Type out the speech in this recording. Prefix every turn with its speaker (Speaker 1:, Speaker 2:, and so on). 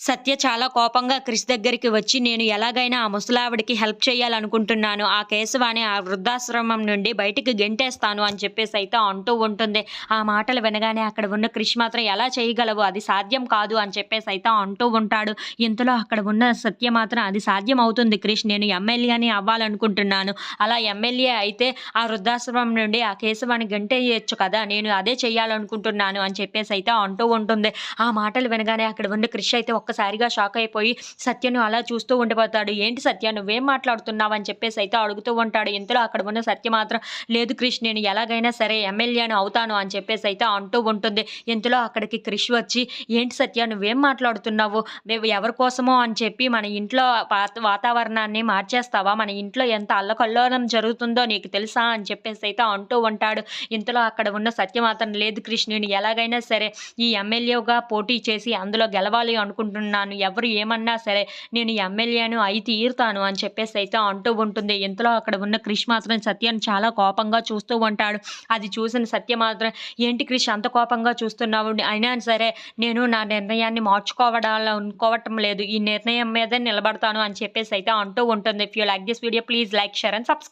Speaker 1: సత్య చాలా కోపంగా క్రిష్ దగ్గరికి వచ్చి నేను ఎలాగైనా ఆ ముసలావిడికి హెల్ప్ చేయాలనుకుంటున్నాను. ఆ కేశవాని ఆ వృద్ధాశ్రమం నుండి బయటికి గెంటేస్తాను అని చెప్పేసి అయితే అంటూ ఉంటుంది. ఆ మాటలు వినగానే అక్కడ ఉన్న క్రిష్ మాత్రం ఎలా చేయగలవు? అది సాధ్యం కాదు అని చెప్పేసి అయితే అంటూ ఉంటాడు. ఇంతలో అక్కడ ఉన్న సత్య మాత్రం అది సాధ్యం అవుతుంది క్రిష్ నేను ఎమ్మెల్యేని అవ్వాలనుకుంటున్నాను. అలా ఎమ్మెల్యే అయితే ఆ వృద్ధాశ్రమం నుండి ఆ కేశవాన్ని గెంటేయచ్చు కదా నేను అదే చేయాలనుకుంటున్నాను అని చెప్పేసి అయితే అంటూ ఉంటుంది. ఆ మాటలు వినగానే అక్కడ ఉన్న క్రిష్ అయితే ఒక్కసారిగా షాక్ అయిపోయి సత్యను అలా చూస్తూ ఉండిపోతాడు. ఏంటి సత్య? నువ్వేం మాట్లాడుతున్నావు? అని చెప్పేసి అయితే అడుగుతూ ఉంటాడు. ఇంతలో అక్కడ ఉన్న సత్య మాత్రం లేదు క్రిష్ నేను ఎలాగైనా సరే ఎమ్మెల్యేను అవుతాను అని చెప్పేసి అయితే అంటూ ఉంటుంది. ఇంతలో అక్కడికి క్రిష్ వచ్చి ఏంటి సత్య? నువ్వేం మాట్లాడుతున్నావు? మేము ఎవరి కోసమో? అని చెప్పి మన ఇంట్లో వాతావరణాన్ని మార్చేస్తావా? మన ఇంట్లో ఎంత అల్లకల్లోలం జరుగుతుందో నీకు తెలుసా? అని చెప్పేసి అయితే అంటూ ఉంటాడు. ఇంతలో అక్కడ ఉన్న సత్య మాత్రం లేదు క్రిష్ నేను ఎలాగైనా సరే ఈ ఎమ్మెల్యేగా పోటీ చేసి అందులో గెలవాలి అనుకుంటున్నాను ఎవరు ఏమన్నా సరే నేను ఎమ్మెల్యేను అయి తీరుతాను అని చెప్పేసి అయితే అంటూ ఉంటుంది. ఇంతలో అక్కడ ఉన్న క్రిష్ మాత్రం సత్యాన్ని చాలా కోపంగా చూస్తూ ఉంటాడు. అది చూసిన సత్య మాత్రం ఏంటి క్రిష్ అంత కోపంగా చూస్తున్నావు? అయినా సరే నేను నా నిర్ణయాన్ని మార్చుకోవడాల అనుకోవటం లేదు. ఈ నిర్ణయం మీద నిలబడతాను అని చెప్పేసి అయితే అంటూ ఉంటుంది. If you like this video please like share and subscribe